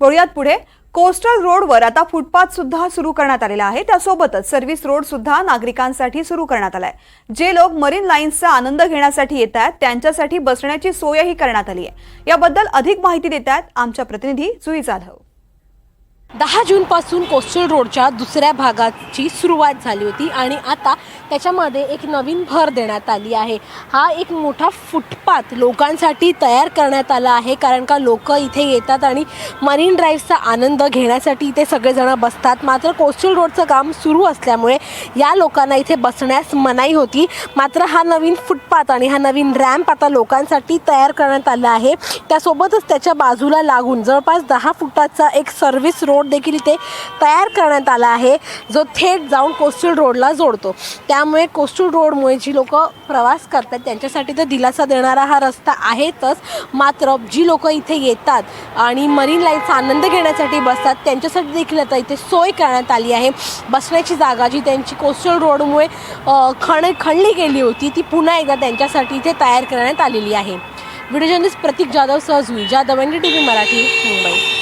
बोलूयात पुढे. कोस्टल रोडवर आता फुटपाथ सुद्धा सुरू करण्यात आलेला आहे. त्यासोबतच सर्व्हिस रोड सुद्धा नागरिकांसाठी सुरू करण्यात आलाय. जे लोक मरीन लाईन्सचा आनंद घेण्यासाठी येत आहेत त्यांच्यासाठी बसण्याची सोयही करण्यात आली आहे. याबद्दल अधिक माहिती देत आहेत आमच्या प्रतिनिधी जुई जाधव. दहा जूनपासून कोस्टल रोडच्या दुसऱ्या भागाची सुरुवात झाली होती आणि आता त्याच्यामध्ये एक नवीन भर देण्यात आली आहे. हा एक मोठा फुटपाथ लोकांसाठी तयार करण्यात आला आहे कारण का लोक इथे येतात आणि मरीन ड्राईव्हचा आनंद घेण्यासाठी इथे सगळेजण बसतात. मात्र कोस्टल रोडचं काम सुरू असल्यामुळे या लोकांना इथे बसण्यास मनाई होती. मात्र हा नवीन फुटपाथ आणि हा नवीन रॅम्प आता लोकांसाठी तयार करण्यात आला आहे. त्यासोबतच त्याच्या बाजूला लागून जवळपास दहा फुटाचा एक सर्व्हिस रोड देखील इथे तयार करण्यात आला आहे. जो थेट जाऊन कोस्टल रोडला जोडतो. त्यामुळे कोस्टल रोडमुळे जी लोक प्रवास करतात त्यांच्यासाठी तर दिलासा देणारा हा रस्ता आहेतच. मात्र जी लोक इथे येतात आणि मरीन लाईनचा आनंद घेण्यासाठी बसतात त्यांच्यासाठी देखील आता इथे सोय करण्यात आली आहे. बसण्याची जागा जी त्यांची कोस्टल रोडमुळे खण खणली गेली होती ती पुन्हा एकदा त्यांच्यासाठी इथे तयार करण्यात आलेली आहे. व्हिडिओ जर्नलिस्ट प्रतीक जाधव सह Jadhav N T V Marathi Mumbai.